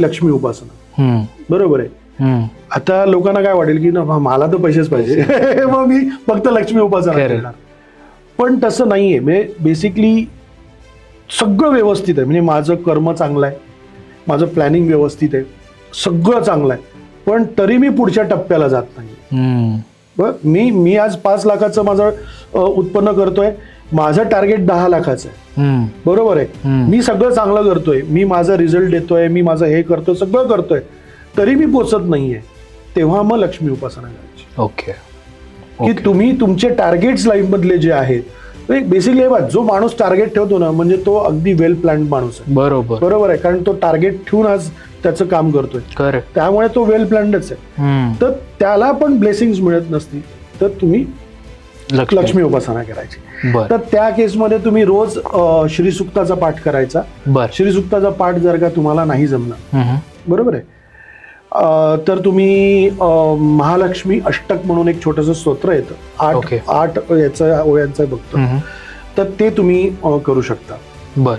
लक्ष्मी उपासना. बरोबर आहे. आता लोकांना काय वाटेल की ना मला तर पैसेच पाहिजे. मग मी फक्त लक्ष्मी उपासना. करणार. पण तसं नाहीये. म्हणजे बेसिकली सगळं व्यवस्थित आहे. म्हणजे माझं कर्म चांगलं आहे. माझं प्लॅनिंग व्यवस्थित आहे. सगळं चांगलं आहे. पण तरी मी पुढच्या टप्प्याला जात नाही मी मी आज पाच लाखाचं माझं उत्पन्न करतोय. माझं टार्गेट दहा लाखाचं आहे. बरोबर आहे. मी सगळं चांगलं करतोय. मी माझा रिझल्ट देतोय मी माझं हे करतोय सगळं करतोय. तरी मी पोचत नाहीये. तेव्हा मग लक्ष्मी उपासना करायची. ओके. की तुम्ही तुमचे टार्गेट्स लाईफ मधले जे आहेत बेसिकली जो माणूस टार्गेट ठेवतो ना म्हणजे तो अगदी वेल प्लॅन्ड माणूस आहे. बरोबर. बरोबर आहे? कारण तो टार्गेट ठेवून आज त्याचं काम करतोय. त्यामुळे तो वेल प्लॅन्डच आहे. तर त्याला पण ब्लेसिंग मिळत नसतील तर तुम्ही लक्ष्मी. उपासना करायची. बर. तर त्या केसमध्ये तुम्ही रोज श्रीसुक्ताचा पाठ करायचा. बर. श्रीसुक्ताचा पाठ जर का तुम्हाला नाही जमणार. बरोबर आहे? तर तुम्ही महालक्ष्मी अष्टक म्हणून एक छोटस स्तोत्र येतं. आठ. आठ याचं ओळ्यांचं बघतो. तर ते तुम्ही करू शकता. बर.